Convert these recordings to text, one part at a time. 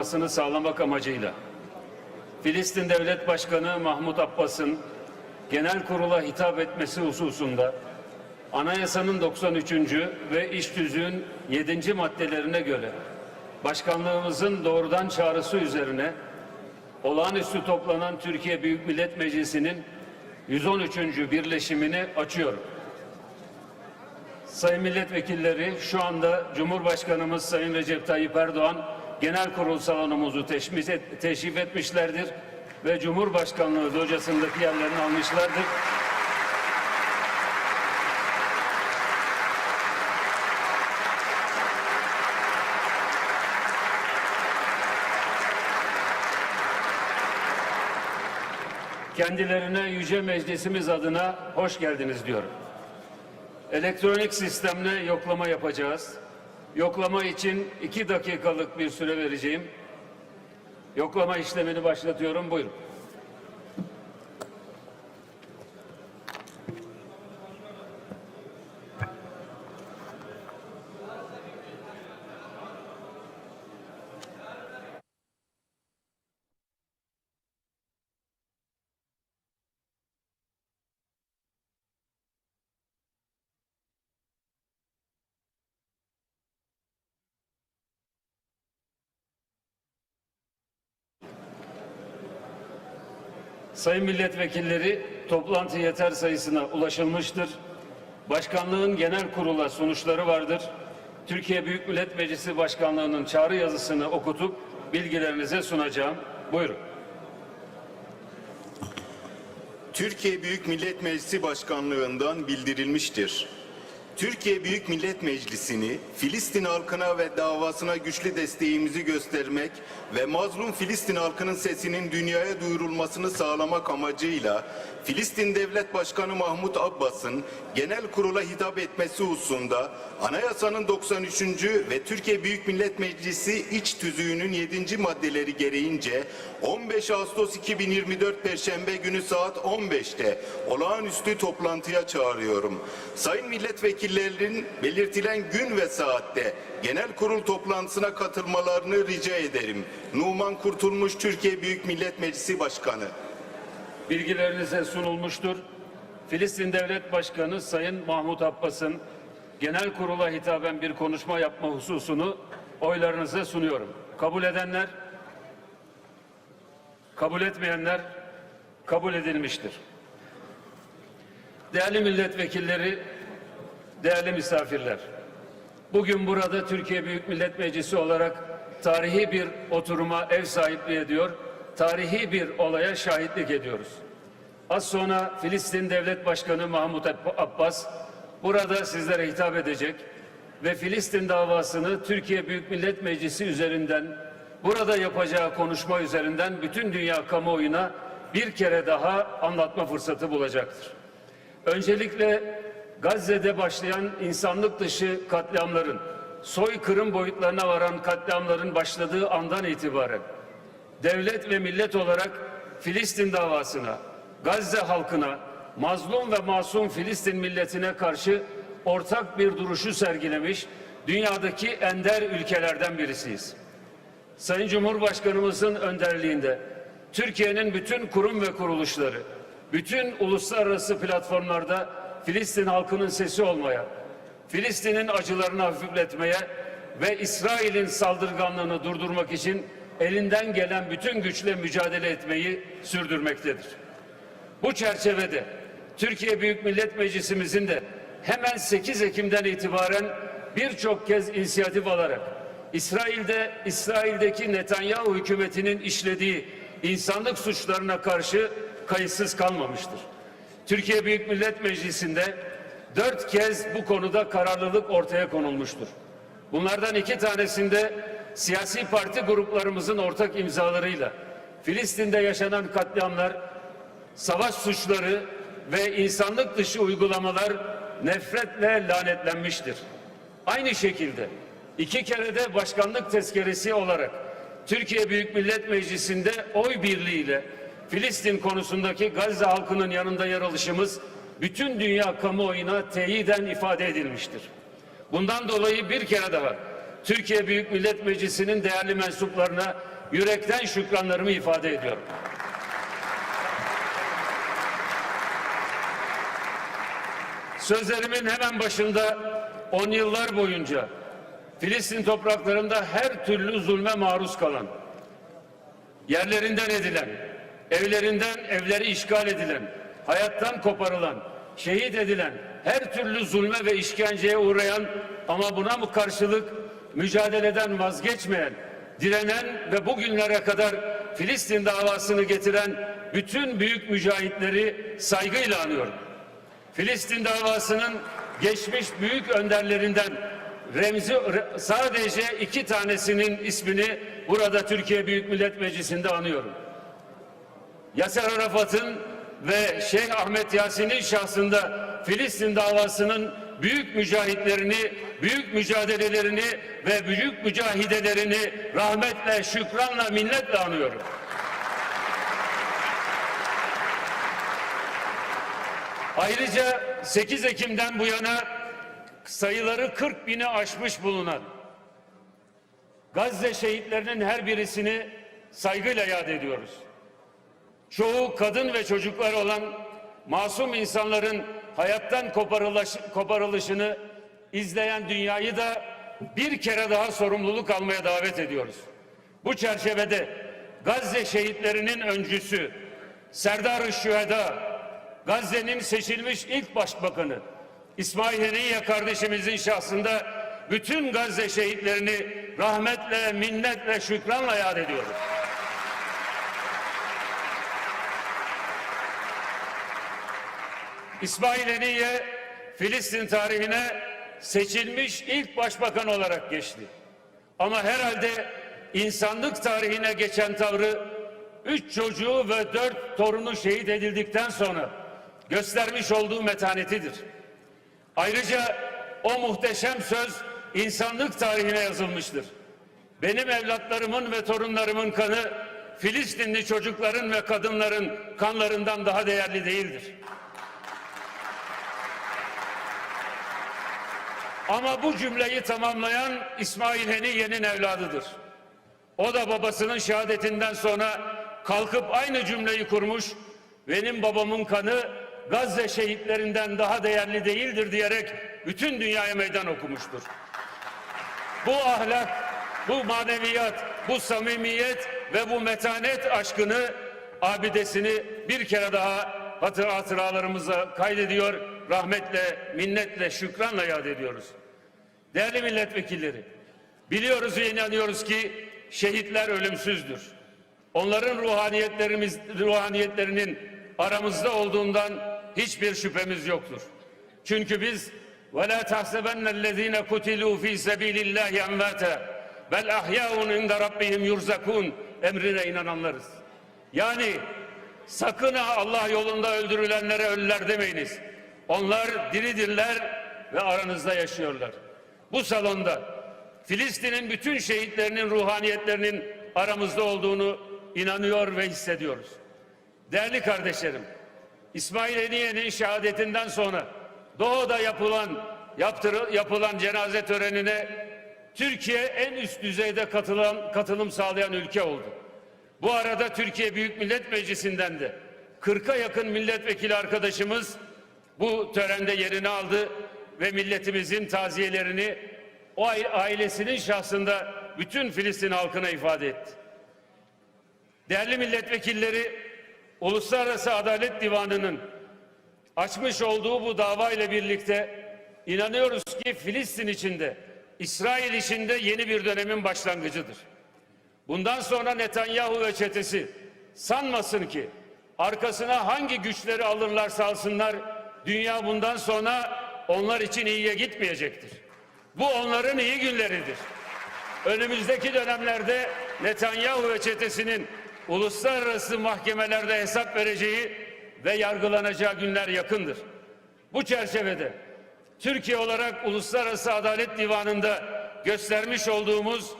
olmasını sağlamak amacıyla Filistin Devlet Başkanı Mahmut Abbas'ın genel kurula hitap etmesi hususunda Anayasanın 93. ve İş Tüzüğün 7. maddelerine göre başkanlığımızın doğrudan çağrısı üzerine olağanüstü toplanan Türkiye Büyük Millet Meclisi'nin 113. birleşimini açıyorum. Sayın milletvekilleri şu anda Cumhurbaşkanımız Sayın Recep Tayyip Erdoğan genel kurul salonumuzu teşmit et- teşrif etmişlerdir ve Cumhurbaşkanlığı locasındaki yerlerini almışlardır. Kendilerine Yüce Meclisimiz adına hoş geldiniz diyorum. Elektronik sistemle yoklama yapacağız. Yoklama için iki dakikalık bir süre vereceğim. Yoklama işlemini başlatıyorum. Buyurun. Sayın milletvekilleri toplantı yeter sayısına ulaşılmıştır. Başkanlığın genel kurula sonuçları vardır. Türkiye Büyük Millet Meclisi Başkanlığı'nın çağrı yazısını okutup bilgilerinize sunacağım. Buyurun. Türkiye Büyük Millet Meclisi Başkanlığından bildirilmiştir. Türkiye Büyük Millet Meclisi'ni Filistin halkına ve davasına güçlü desteğimizi göstermek ve mazlum Filistin halkının sesinin dünyaya duyurulmasını sağlamak amacıyla Filistin Devlet Başkanı Mahmut Abbas'ın genel kurula hitap etmesi hususunda Anayasanın 93. ve Türkiye Büyük Millet Meclisi İç Tüzüğü'nün 7. maddeleri gereğince 15 Ağustos 2024 Perşembe günü saat 15'te olağanüstü toplantıya çağırıyorum. Sayın milletvekillerinin belirtilen gün ve saatte genel kurul toplantısına katılmalarını rica ederim. Numan Kurtulmuş Türkiye Büyük Millet Meclisi Başkanı. Bilgilerinize sunulmuştur. Filistin Devlet Başkanı Sayın Mahmut Abbas'ın genel kurula hitaben bir konuşma yapma hususunu oylarınıza sunuyorum. Kabul edenler, kabul etmeyenler kabul edilmiştir. Değerli milletvekilleri, değerli misafirler. Bugün burada Türkiye Büyük Millet Meclisi olarak tarihi bir oturuma ev sahipliği ediyor, tarihi bir olaya şahitlik ediyoruz. Az sonra Filistin Devlet Başkanı Mahmut Abbas burada sizlere hitap edecek ve Filistin davasını Türkiye Büyük Millet Meclisi üzerinden burada yapacağı konuşma üzerinden bütün dünya kamuoyuna bir kere daha anlatma fırsatı bulacaktır. Öncelikle Gazze'de başlayan insanlık dışı katliamların, soykırım boyutlarına varan katliamların başladığı andan itibaren devlet ve millet olarak Filistin davasına, Gazze halkına, mazlum ve masum Filistin milletine karşı ortak bir duruşu sergilemiş dünyadaki ender ülkelerden birisiyiz. Sayın Cumhurbaşkanımızın önderliğinde Türkiye'nin bütün kurum ve kuruluşları, bütün uluslararası platformlarda Filistin halkının sesi olmaya, Filistin'in acılarını hafifletmeye ve İsrail'in saldırganlığını durdurmak için elinden gelen bütün güçle mücadele etmeyi sürdürmektedir. Bu çerçevede Türkiye Büyük Millet Meclisimizin de hemen 8 Ekim'den itibaren birçok kez inisiyatif alarak İsrail'de İsrail'deki Netanyahu hükümetinin işlediği insanlık suçlarına karşı kayıtsız kalmamıştır. Türkiye Büyük Millet Meclisi'nde dört kez bu konuda kararlılık ortaya konulmuştur. Bunlardan iki tanesinde siyasi parti gruplarımızın ortak imzalarıyla Filistin'de yaşanan katliamlar, savaş suçları ve insanlık dışı uygulamalar nefretle lanetlenmiştir. Aynı şekilde iki kere de başkanlık tezkeresi olarak Türkiye Büyük Millet Meclisi'nde oy birliğiyle Filistin konusundaki Gazze halkının yanında yer alışımız bütün dünya kamuoyuna teyiden ifade edilmiştir. Bundan dolayı bir kere daha Türkiye Büyük Millet Meclisi'nin değerli mensuplarına yürekten şükranlarımı ifade ediyorum. Sözlerimin hemen başında on yıllar boyunca Filistin topraklarında her türlü zulme maruz kalan, yerlerinden edilen, evlerinden evleri işgal edilen, hayattan koparılan, şehit edilen, her türlü zulme ve işkenceye uğrayan ama buna mı karşılık mücadeleden vazgeçmeyen, direnen ve bugünlere kadar Filistin davasını getiren bütün büyük mücahitleri saygıyla anıyorum. Filistin davasının geçmiş büyük önderlerinden Remzi re- sadece iki tanesinin ismini burada Türkiye Büyük Millet Meclisi'nde anıyorum. Yasser Arafat'ın ve Şeyh Ahmet Yasin'in şahsında Filistin davasının büyük mücahitlerini, büyük mücadelelerini ve büyük mücahidelerini rahmetle, şükranla, minnetle anıyorum. Ayrıca 8 Ekim'den bu yana sayıları 40 bini aşmış bulunan Gazze şehitlerinin her birisini saygıyla yad ediyoruz. Çoğu kadın ve çocuklar olan masum insanların hayattan koparılış- koparılışını izleyen dünyayı da bir kere daha sorumluluk almaya davet ediyoruz. Bu çerçevede Gazze şehitlerinin öncüsü Serdar-ı Gazze'nin seçilmiş ilk başbakanı İsmail Heniye kardeşimizin şahsında bütün Gazze şehitlerini rahmetle, minnetle, şükranla yad ediyoruz. İsmail Heniye Filistin tarihine seçilmiş ilk başbakan olarak geçti. Ama herhalde insanlık tarihine geçen tavrı üç çocuğu ve dört torunu şehit edildikten sonra göstermiş olduğu metanetidir. Ayrıca o muhteşem söz insanlık tarihine yazılmıştır. Benim evlatlarımın ve torunlarımın kanı Filistinli çocukların ve kadınların kanlarından daha değerli değildir. Ama bu cümleyi tamamlayan İsmail Heniye'nin evladıdır. O da babasının şehadetinden sonra kalkıp aynı cümleyi kurmuş. Benim babamın kanı Gazze şehitlerinden daha değerli değildir diyerek bütün dünyaya meydan okumuştur. Bu ahlak, bu maneviyat, bu samimiyet ve bu metanet aşkını abidesini bir kere daha hatır hatıralarımıza kaydediyor. Rahmetle, minnetle, şükranla yad ediyoruz. Değerli milletvekilleri, biliyoruz ve inanıyoruz ki şehitler ölümsüzdür. Onların ruhaniyetlerimiz, ruhaniyetlerinin aramızda olduğundan hiçbir şüphemiz yoktur. Çünkü biz وَلَا تَحْسَبَنَّ الَّذ۪ينَ قُتِلُوا ف۪ي سَب۪يلِ اللّٰهِ اَمْوَاتًا بَلْ اَحْيَاءٌ عِنْدَ رَبِّهِمْ يُرْزَكُونَ emrine inananlarız. Yani sakın ha Allah yolunda öldürülenlere ölüler demeyiniz. Onlar diridirler ve aranızda yaşıyorlar. Bu salonda Filistin'in bütün şehitlerinin ruhaniyetlerinin aramızda olduğunu inanıyor ve hissediyoruz. Değerli kardeşlerim, İsmail Heniye'nin şehadetinden sonra Doğu'da yapılan yaptırı, yapılan cenaze törenine Türkiye en üst düzeyde katılan, katılım sağlayan ülke oldu. Bu arada Türkiye Büyük Millet Meclisi'nden de 40'a yakın milletvekili arkadaşımız bu törende yerini aldı ve milletimizin taziyelerini o ailesinin şahsında bütün Filistin halkına ifade etti. Değerli milletvekilleri, Uluslararası Adalet Divanı'nın açmış olduğu bu dava ile birlikte inanıyoruz ki Filistin içinde, İsrail içinde yeni bir dönemin başlangıcıdır. Bundan sonra Netanyahu ve çetesi sanmasın ki arkasına hangi güçleri alırlarsa alsınlar dünya bundan sonra onlar için iyiye gitmeyecektir. Bu onların iyi günleridir. Önümüzdeki dönemlerde Netanyahu ve çetesinin uluslararası mahkemelerde hesap vereceği ve yargılanacağı günler yakındır. Bu çerçevede Türkiye olarak Uluslararası Adalet Divanı'nda göstermiş olduğumuz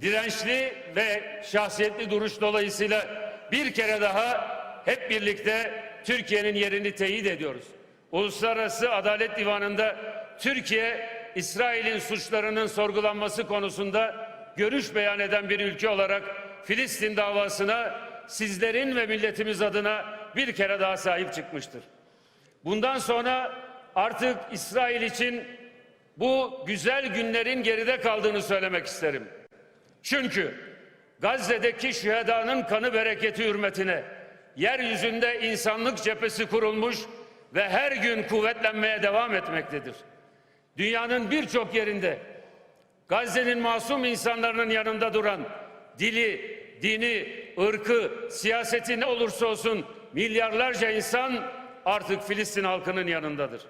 dirençli ve şahsiyetli duruş dolayısıyla bir kere daha hep birlikte Türkiye'nin yerini teyit ediyoruz. Uluslararası Adalet Divanı'nda Türkiye İsrail'in suçlarının sorgulanması konusunda görüş beyan eden bir ülke olarak Filistin davasına sizlerin ve milletimiz adına bir kere daha sahip çıkmıştır. Bundan sonra artık İsrail için bu güzel günlerin geride kaldığını söylemek isterim. Çünkü Gazze'deki şühedanın kanı bereketi hürmetine yeryüzünde insanlık cephesi kurulmuş ve her gün kuvvetlenmeye devam etmektedir. Dünyanın birçok yerinde Gazze'nin masum insanların yanında duran dili, dini, ırkı, siyaseti ne olursa olsun milyarlarca insan artık Filistin halkının yanındadır.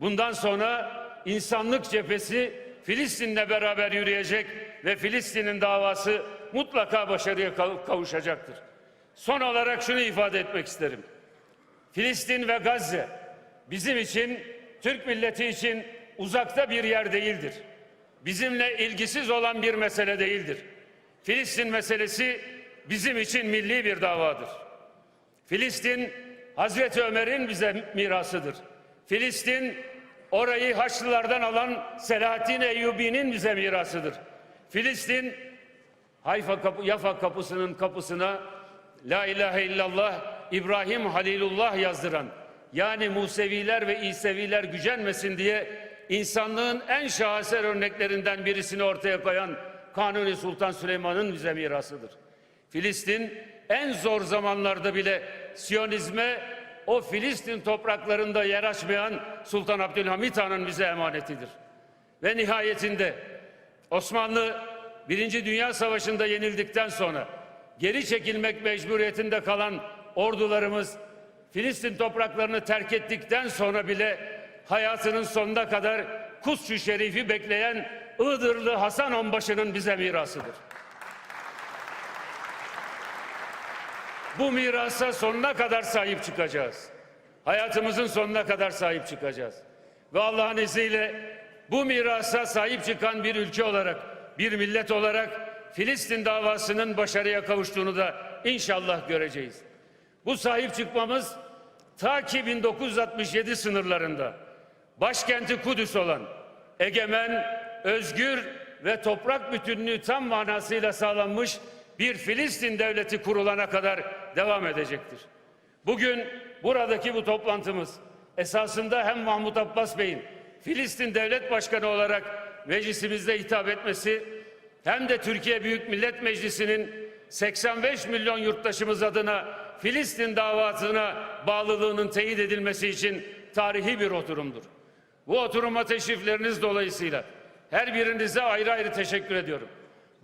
Bundan sonra insanlık cephesi Filistin'le beraber yürüyecek ve Filistin'in davası mutlaka başarıya kav- kavuşacaktır. Son olarak şunu ifade etmek isterim. Filistin ve Gazze bizim için, Türk milleti için uzakta bir yer değildir. Bizimle ilgisiz olan bir mesele değildir. Filistin meselesi bizim için milli bir davadır. Filistin Hazreti Ömer'in bize mirasıdır. Filistin orayı Haçlılardan alan Selahaddin Eyyubi'nin bize mirasıdır. Filistin Hayfa kapı, Yafa kapısının kapısına La ilahe illallah İbrahim Halilullah yazdıran yani Museviler ve İseviler gücenmesin diye insanlığın en şaheser örneklerinden birisini ortaya koyan Kanuni Sultan Süleyman'ın bize mirasıdır. Filistin en zor zamanlarda bile Siyonizme o Filistin topraklarında yer açmayan Sultan Abdülhamit Han'ın bize emanetidir. Ve nihayetinde Osmanlı Birinci Dünya Savaşı'nda yenildikten sonra geri çekilmek mecburiyetinde kalan ordularımız Filistin topraklarını terk ettikten sonra bile hayatının sonuna kadar Kuds-ı Şerif'i bekleyen Iğdırlı Hasan Onbaşı'nın bize mirasıdır. Bu mirasa sonuna kadar sahip çıkacağız. Hayatımızın sonuna kadar sahip çıkacağız. Ve Allah'ın izniyle bu mirasa sahip çıkan bir ülke olarak, bir millet olarak Filistin davasının başarıya kavuştuğunu da inşallah göreceğiz. Bu sahip çıkmamız ta ki 1967 sınırlarında başkenti Kudüs olan egemen, özgür ve toprak bütünlüğü tam manasıyla sağlanmış bir Filistin devleti kurulana kadar devam edecektir. Bugün buradaki bu toplantımız esasında hem Mahmut Abbas Bey'in Filistin Devlet Başkanı olarak meclisimizde hitap etmesi hem de Türkiye Büyük Millet Meclisi'nin 85 milyon yurttaşımız adına Filistin davasına bağlılığının teyit edilmesi için tarihi bir oturumdur. Bu oturuma teşrifleriniz dolayısıyla her birinize ayrı ayrı teşekkür ediyorum.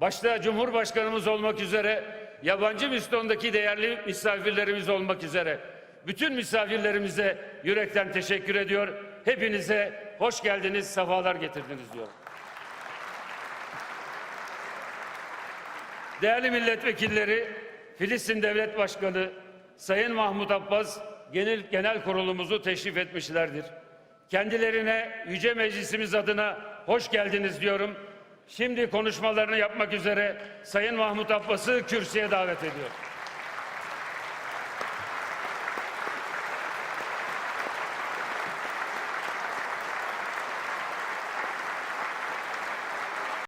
Başta Cumhurbaşkanımız olmak üzere yabancı misyondaki değerli misafirlerimiz olmak üzere bütün misafirlerimize yürekten teşekkür ediyor. Hepinize hoş geldiniz, sefalar getirdiniz diyorum. Değerli milletvekilleri, Filistin Devlet Başkanı Sayın Mahmut Abbas genel, genel kurulumuzu teşrif etmişlerdir. Kendilerine Yüce Meclisimiz adına hoş geldiniz diyorum. Şimdi konuşmalarını yapmak üzere Sayın Mahmut Abbas'ı kürsüye davet ediyorum.